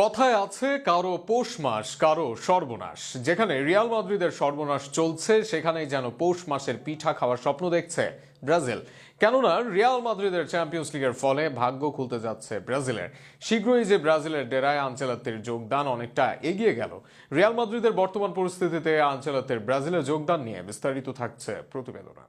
কথায় আছে, কারও পৌষ মাস, কারও সর্বনাশ। যেখানে রিয়াল মাদ্রিদের সর্বনাশ চলছে, সেখানেই যেন পৌষ মাসের পিঠা খাওয়ার স্বপ্ন দেখছে ব্রাজিল। কেননা, রিয়াল মাদ্রিদের চ্যাম্পিয়ন্স লিগের ফলে ভাগ্য খুলতে যাচ্ছে ব্রাজিলের। শীঘ্রই যে ব্রাজিলের ডেরায় আঞ্চলাত্তির যোগদান অনেকটা এগিয়ে গেল। রিয়াল মাদ্রিদের বর্তমান পরিস্থিতিতে আঞ্চলাত্তির ব্রাজিলের যোগদান নিয়ে বিস্তারিত থাকছে প্রতিবেদনা।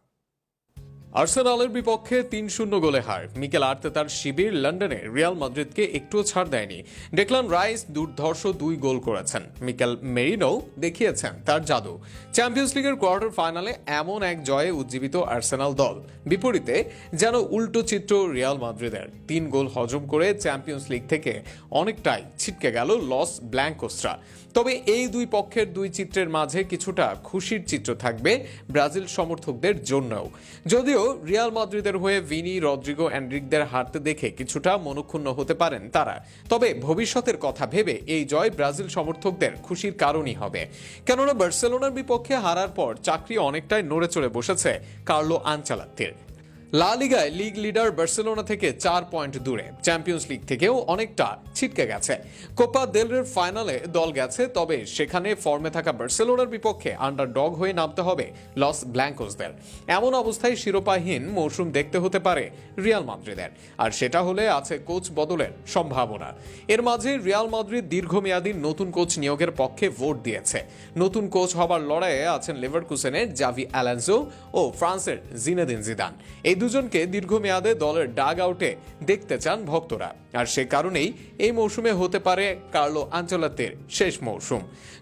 আর্সেনালের বিপক্ষে তিন শূন্য গোলে হার। মিকেল আর্তেতার শিবির লন্ডনে রিয়াল মাদ্রিদকে একটুও ছাড় দেয়নি। ডেকলান রাইস দুর্ধর্ষ দুই গোল করেছেন। মিকেল মেরিনো দেখিয়েছেন তার জাদু। চ্যাম্পিয়ন্স লিগের কোয়ার্টার ফাইনালে এমন এক জয়ে উজ্জীবিত আর্সেনাল দল। বিপরীতে যেন উল্টো চিত্র রিয়াল মাদ্রিদের। তিন গোল হজম করে চ্যাম্পিয়ন্স লিগ থেকে অনেকটাই ছিটকে গেল লস ব্ল্যাঙ্কোস্ট্রা তবে এই দুই পক্ষের দুই চিত্রের মাঝে কিছুটা খুশির চিত্র থাকবে ব্রাজিল সমর্থকদের জন্যও। যদিও রিয়াল মাদ্রিদের হয়ে ভিনি, রদ্রিগো অ্যান্ড্রিকদের হারতে দেখে কিছুটা মনক্ষুণ্ণ হতে পারেন তারা। তবে ভবিষ্যতের কথা ভেবে এই জয় ব্রাজিল সমর্থকদের খুশির কারণই হবে। কেননা বার্সেলোনার বিপক্ষে হারার পর চাকরি অনেকটাই নড়ে চড়ে বসেছে কার্লো আনচালাত্তির। লা লিগায় লিগ লিডার বার্সেলোনা থেকে চার পয়েন্ট দূরে। চ্যাম্পিয়ন্স লিগ থেকেও অনেকটা ছিটকে গেছে। কোপা দেলরের ফাইনালে দল গেছে, তবে সেখানে ফর্মে থাকা বার্সেলোনার বিপক্ষে আন্ডার ডগ হয়ে নামতে হবে লস ব্ল্যাঙ্কোসদের। এমন অবস্থায় শিরোপাহীন মৌসুম দেখতে হতে পারে রিয়াল মাদ্রিদের। আর সেটা হলে আছে কোচ বদলের সম্ভাবনা। এর মাঝে রিয়াল মাদ্রিদ দীর্ঘমেয়াদী নতুন কোচ নিয়োগের পক্ষে ভোট দিয়েছে। নতুন কোচ হবার লড়াইয়ে আছেন লিভারকুসেনের জাভি অ্যালান্সো ও ফ্রান্সের জিনেদিন জিদান। এই দুজনকে দীর্ঘমেয়াদে দলের ডাগ আউটে দেখতে চান ভক্তরা। আর সে কারণেই এই মৌসুমে হতে পারে কার্লো আঞ্চলাতের শেষ মৌসুম।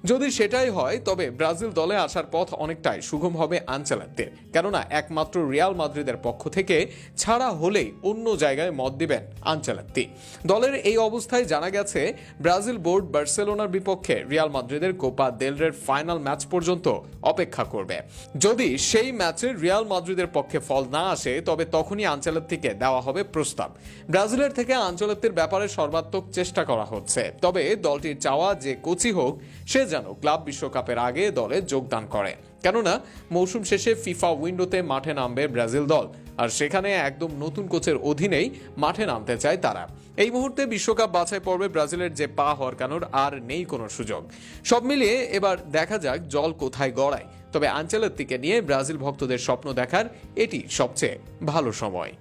যদি সেটাই হয়, তবে ব্রাজিল দলে আসার পথ অনেকটাই সুগম হবে আঞ্চলাতের কেননা, একমাত্র রিয়াল মাদ্রিদের পক্ষ থেকে ছাড়া হলেই অন্য জায়গায় মত দিবেন আঞ্চলাত্তি। দলের এই অবস্থায় জানা গেছে, ব্রাজিল বোর্ড বার্সেলোনার বিপক্ষে রিয়াল মাদ্রিদের কোপা দেলরের ফাইনাল ম্যাচ পর্যন্ত অপেক্ষা করবে। যদি সেই ম্যাচে রিয়াল মাদ্রিদের পক্ষে ফল না আসে তবে তখনই থেকে দেওয়া হবে প্রস্তাব। ব্রাজিলের থেকে আঞ্চলাত্তির ব্যাপারে সর্বাত্মক চেষ্টা করা হচ্ছে। তবে দলটির চাওয়া যে কোচি হোক, সে যেন ক্লাব বিশ্বকাপের আগে দলে যোগদান করে। কেননা, মৌসুম শেষে ফিফা উইন্ডোতে মাঠে নামবে ব্রাজিল দল। আর সেখানে একদম নতুন কোচের অধীনেই মাঠে নামতে চায় তারা। এই মুহূর্তে বিশ্বকাপ বাছাই পর্বে ব্রাজিলের যে পা হরকানোর আর নেই কোনো সুযোগ। সব মিলিয়ে এবার দেখা যাক জল কোথায় গড়ায়। তবে আঞ্চলের দিকে নিয়ে ব্রাজিল ভক্তদের স্বপ্ন দেখার এটি সবচেয়ে ভালো সময়।